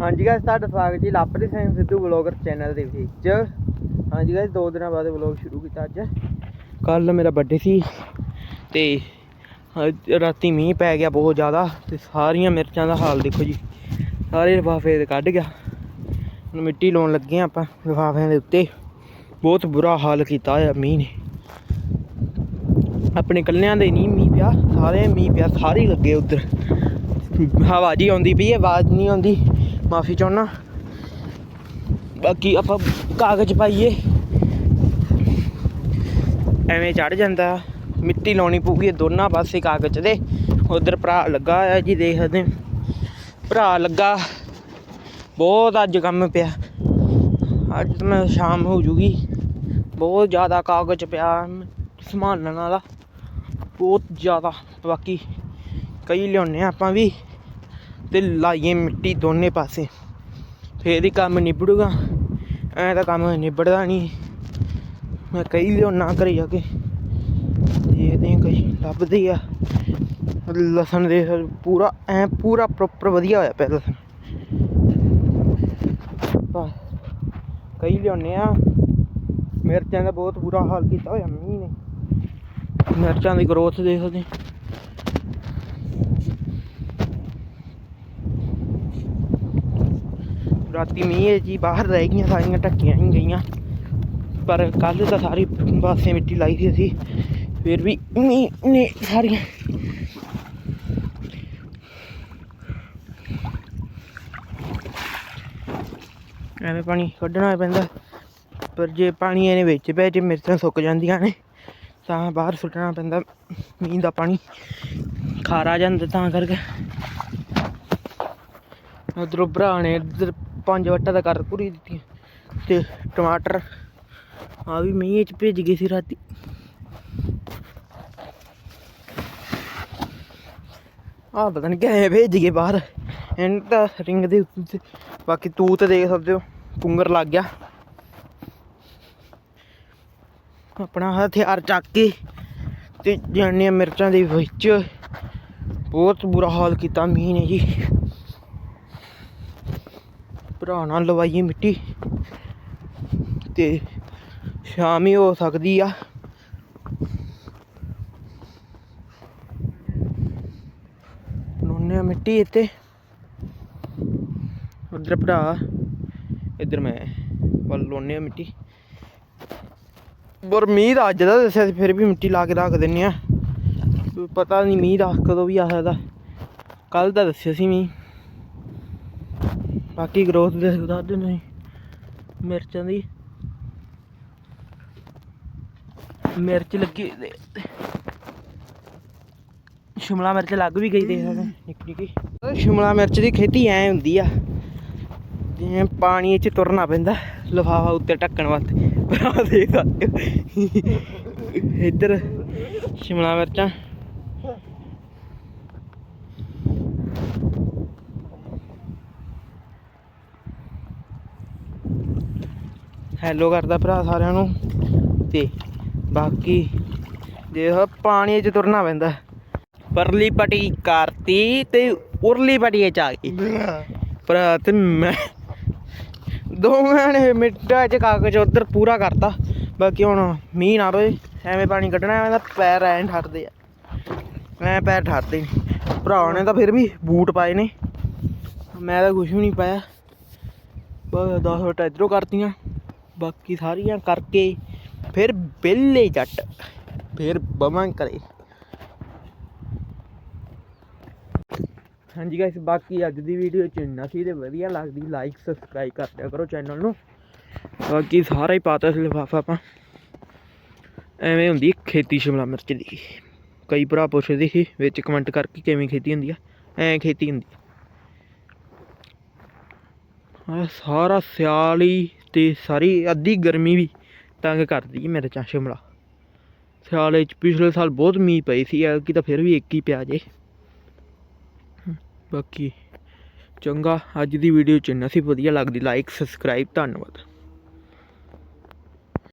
ਹਾਂਜੀ ਗਾਇਸ ਤੁਹਾਡਾ ਸਵਾਗਤ ਜੀ ਲਾਪਰੀ ਸਿੰਘ ਸਿੱਧੂ ਵਲੌਗਰ ਚੈਨਲ ਦੇ ਵਿੱਚ। ਹਾਂਜੀ ਗਾਇਸ ਦੋ ਦਿਨਾਂ ਬਾਅਦ ਵਲੌਗ ਸ਼ੁਰੂ ਕੀਤਾ ਅੱਜ। ਕੱਲ ਮੇਰਾ ਬਰਥਡੇ ਸੀ ਤੇ ਰਾਤੀ ਮੀਂਹ ਪੈ ਗਿਆ ਬਹੁਤ ਜ਼ਿਆਦਾ ਤੇ ਸਾਰੀਆਂ ਮਿਰਚਾਂ ਦਾ ਹਾਲ ਦੇਖੋ ਜੀ, ਸਾਰੇ ਲਿਫਾਫੇ ਕੱਢ ਗਿਆ। ਹੁਣ ਮਿੱਟੀ ਲਾਉਣ ਲੱਗੇ ਹਾਂ ਆਪਾਂ ਲਿਫਾਫਿਆਂ ਦੇ ਉੱਤੇ। ਬਹੁਤ ਬੁਰਾ ਹਾਲ ਕੀਤਾ ਹੋਇਆ ਮੀਂਹ ਨੇ। ਆਪਣੇ ਕੱਲਿਆਂ ਦੇ ਨਹੀਂ ਮੀਂਹ ਪਿਆ, ਸਾਰੇ ਮੀਂਹ ਪਿਆ, ਸਾਰੇ ਹੀ ਲੱਗੇ ਉਧਰ। ਹਵਾ ਜੀ ਆਉਂਦੀ ਪਈ ਹੈ, ਆਵਾਜ਼ ਨਹੀਂ ਆਉਂਦੀ। ਮਾਫੀ ਚਾਹੁੰਦਾ ਬਾਕੀ ਆਪਾਂ ਕਾਗਜ਼ ਪਾਈਏ। ਐਵੇਂ ਚੜ ਜਾਂਦਾ। ਮਿੱਟੀ ਲਾਉਣੀ ਪਊਗੀ ਦੋਨਾਂ ਪਾਸੇ ਕਾਗਜ਼ ਦੇ। ਉਧਰ ਭਰਾ ਲੱਗਾ ਹੋਇਆ ਜੀ, ਦੇਖਦੇ ਭਰਾ ਲੱਗਾ। ਬਹੁਤ ਅੱਜ ਕੰਮ ਪਿਆ। ਅੱਜ ਮੈਂ ਸ਼ਾਮ ਹੋ ਜੂਗੀ। ਬਹੁਤ ਜ਼ਿਆਦਾ ਕਾਗਜ਼ ਪਿਆ ਸੰਭਾਲਣ ਵਾਲਾ ਬਹੁਤ ਜ਼ਿਆਦਾ। ਬਾਕੀ ਕਈ ਲਿਆਉਂਦੇ ਹਾਂ ਆਪਾਂ ਵੀ। ਤੇ ਲਾਈਏ ਮਿੱਟੀ ਦੋਨੇ ਪਾਸੇ। ਫੇਰ ਹੀ ਕੰਮ ਨਿਬੜੂਗਾ। ਐਂ ਤਾਂ ਕੰਮ ਨਿਬੜਦਾ ਨਹੀਂ ਮੈਂ ਕਈ ਲਿਆਉਣਾ ਘਰੇ ਜਾ ਕੇ। ਦੇਖਦੇ ਹਾਂ ਕਈ ਲੱਭਦੇ ਆ। ਲਸਣ ਦੇ ਪੂਰਾ, ਐ ਪੂਰਾ ਪ੍ਰੋਪਰ ਵਧੀਆ ਹੋਇਆ ਪਿਆ ਲਸਣ। ਬਸ। ਕਈ ਲਿਆਉਂਦੇ ਆ। ਮਿਰਚਾਂ ਦਾ ਬਹੁਤ ਬੁਰਾ ਹਾਲ ਕੀਤਾ ਹੋਇਆ ਮੀਂਹ ਨੇ। ਮਿਰਚਾਂ ਦੀ ਗਰੋਥ ਦੇਖਦੇ ਰਾਤੀ ਮੀਂਹ ਜੀ, ਬਾਹਰ ਰਹਿ ਗਈਆਂ ਸਾਰੀਆਂ, ਢੱਕੀਆਂ ਹੀ ਗਈਆਂ। ਪਰ ਕੱਲ ਤਾਂ ਸਾਰੀ ਪਾਸੇ ਮਿੱਟੀ ਲਾਈ ਸੀ ਅਸੀਂ, ਫਿਰ ਵੀ ਮੀਂਹ ਨੇ ਸਾਰੀਆਂ। ਐਵੇਂ ਪਾਣੀ ਕੱਢਣਾ ਪੈਂਦਾ, ਪਰ ਜੇ ਪਾਣੀ ਇਹਨੇ ਵਿੱਚ ਪੈ ਜੇ ਮਿਰਚਾਂ ਸੁੱਕ ਜਾਂਦੀਆਂ ਨੇ। ਤਾਂ ਬਾਹਰ ਸੁੱਟਣਾ ਪੈਂਦਾ ਮੀਂਹ ਦਾ ਪਾਣੀ, ਖਾਰਾ ਜਾਂਦਾ ਤਾਂ ਕਰਕੇ। ਉਧਰੋਂ ਭਰਾ ਨੇ ਇੱਧਰ ਪੰਜ ਵੱਟਾਂ ਦਾ ਕਰ ਪੂਰੀ ਦਿੱਤੀ ਤੇ ਟਮਾਟਰ ਆ ਵੀ ਮੀਂਹ ਚ ਭਿੱਜ ਗਏ ਸੀ ਰਾਤੀ। ਆ ਪਤਾ ਨਹੀਂ ਕਿਵੇਂ ਭੇਜ ਗਏ ਬਾਹਰ। ਇਹਨਾਂ ਤਾਂ ਰਿੰਗ ਦੇ ਉੱਤੇ ਬਾਕੀ ਤੂਤ ਦੇਖ ਸਕਦੇ ਹੋ, ਪੁੰਗਰ ਲੱਗ ਗਿਆ। ਆਪਣਾ ਹਥਿਆਰ ਚੱਕ ਕੇ ਤੇ ਜਾਨੀਆਂ ਮਿਰਚਾਂ ਦੇ ਵਿੱਚ ਬਹੁਤ ਬੁਰਾ ਹਾਲ ਕੀਤਾ ਮੀਂਹ ਨੇ ਜੀ। ਭਰਾ ਨਾਲ ਲਵਾਈਏ ਮਿੱਟੀ। ਤੇ ਸ਼ਾਮ ਹੀ ਹੋ ਸਕਦੀ ਆ। ਲਾਉਂਦੇ ਮਿੱਟੀ ਇੱਥੇ। ਉਧਰ ਭਰਾ, ਇੱਧਰ ਮੈਂ ਵੱਲ ਲਾਉਂਦੇ ਆ ਮਿੱਟੀ। ਪਰ ਮੀਂਹ ਦਾ ਅੱਜ ਦਾ ਦੱਸਿਆ ਫਿਰ ਵੀ ਮਿੱਟੀ ਲਾ ਕੇ ਰੱਖ ਦਿੰਨੇ ਆ। ਪਤਾ ਨਹੀਂ ਮੀਂਹ ਦਾ ਕਦੋਂ ਵੀ ਆ ਸਕਦਾ। ਕੱਲ ਦਾ ਦੱਸਿਆ ਸੀ ਮੀਂਹ। ਬਾਕੀ ਗਰੋਥ ਦੇ ਦੱਸ ਦਿੰਦੇ ਨੇ ਮਿਰਚਾਂ ਦੀ। ਮਿਰਚ ਲੱਗੀ ਦੇ। ਸ਼ਿਮਲਾ ਮਿਰਚ ਲੱਗ ਵੀ ਗਈ ਦੇਖ ਸਕਦੇ ਨਿੱਕੀ ਨਿੱਕੀ ਸ਼ਿਮਲਾ ਮਿਰਚ ਦੀ ਖੇਤੀ ਐ ਹੁੰਦੀ ਆ। ਜਿਵੇਂ ਪਾਣੀ 'ਚ ਤੁਰਨਾ ਪੈਂਦਾ, ਲਫਾਫਾ ਉੱਤੇ ਢੱਕਣ ਵਾਸਤੇ। ਭਰਾ ਦੇਖ ਸਕਦੇ ਇੱਧਰ ਸ਼ਿਮਲਾ ਮਿਰਚਾਂ। ਹੈਲੋ ਕਰਦਾ ਭਰਾ ਸਾਰਿਆਂ ਨੂੰ। ਤੇ ਬਾਕੀ ਜੇ ਪਾਣੀ 'ਚ ਤੁਰਨਾ ਪੈਂਦਾ। ਪਰਲੀ ਪਟੀ ਕਰਤੀ ਤੇ ਉਰਲੀ ਪਟੀ 'ਚ ਆ ਗਈ। ਭਰਾ ਤੇ ਮੈਂ ਦੋਵਾਂ ਨੇ ਮਿੰਟਾਂ 'ਚ ਕਾਗਜ਼ ਉਧਰ ਪੂਰਾ ਕਰਤਾ। ਬਾਕੀ ਹੁਣ ਮੀਂਹ ਨਾ ਪਏ ਐਵੇਂ ਪਾਣੀ ਕੱਢਣਾ, ਐਵੇਂ ਤਾਂ ਪੈਰ ਐਂ ਠਰਦੇ ਆ। ਐਂ ਪੈਰ ਠਰਦੇ ਨੇ। ਭਰਾ ਨੇ ਤਾਂ ਫਿਰ ਵੀ ਬੂਟ ਪਾਏ ਨੇ। ਮੈਂ ਤਾਂ ਕੁਝ ਵੀ ਨਹੀਂ ਪਾਇਆ। ਬਸ 10 ਮਿੰਟ ਇੱਧਰੋਂ ਕਰਤੀਆਂ। ਬਾਕੀ ਸਾਰੀਆਂ ਕਰਕੇ ਫਿਰ ਬੇਲੇ ਜੱਟ, ਫਿਰ ਬਵਾਂ ਕਰੇ ਹਾਂਜੀ ਗਾਇਸ ਬਾਕੀ ਅੱਜ ਦੀ ਵੀਡੀਓ ਚ ਇੰਨਾ ਸੀ ਤੇ ਵਧੀਆ ਲੱਗਦੀ ਲਾਈਕ ਸਬਸਕ੍ਰਾਈਬ ਕਰ ਦਿਆ ਕਰੋ ਚੈਨਲ ਨੂੰ। ਬਾਕੀ ਸਾਰਾ ਹੀ ਪਾਤਾ ਸੀ ਲਿਫਾਫਾ ਆਪਾਂ। ਐਵੇਂ ਹੁੰਦੀ ਖੇਤੀ ਸ਼ਿਮਲਾ ਮਿਰਚ ਦੀ। ਕਈ ਭਰਾ ਪੁੱਛਦੇ ਸੀ ਵਿੱਚ ਕਮੈਂਟ ਕਰਕੇ ਕਿਵੇਂ ਖੇਤੀ ਹੁੰਦੀ ਆ। ਐਂ ਖੇਤੀ ਹੁੰਦੀ ਆ। ਸਾਰਾ ਸਿਆਲ ਹੀ ਤੇ ਸਾਰੀ ਅੱਧੀ ਗਰਮੀ ਵੀ ਤੰਗ ਕਰਦੀ ਹੈ ਮਿਰਚਾਂ ਸ਼ਿਮਲਾ। ਸਿਆਲੇ ਚ ਪਿਛਲੇ ਸਾਲ ਬਹੁਤ ਮੀਂਹ ਪਈ ਸੀ, ਐਤਕੀ ਤਾਂ ਫਿਰ ਵੀ ਇੱਕ ਹੀ ਪਿਆ ਜੇ। ਬਾਕੀ ਚੰਗਾ, ਅੱਜ ਦੀ ਵੀਡੀਓ ਚ ਇੰਨਾ ਸੀ, ਵਧੀਆ ਲੱਗਦੀ ਲਾਈਕ ਸਬਸਕ੍ਰਾਈਬ ਧੰਨਵਾਦ।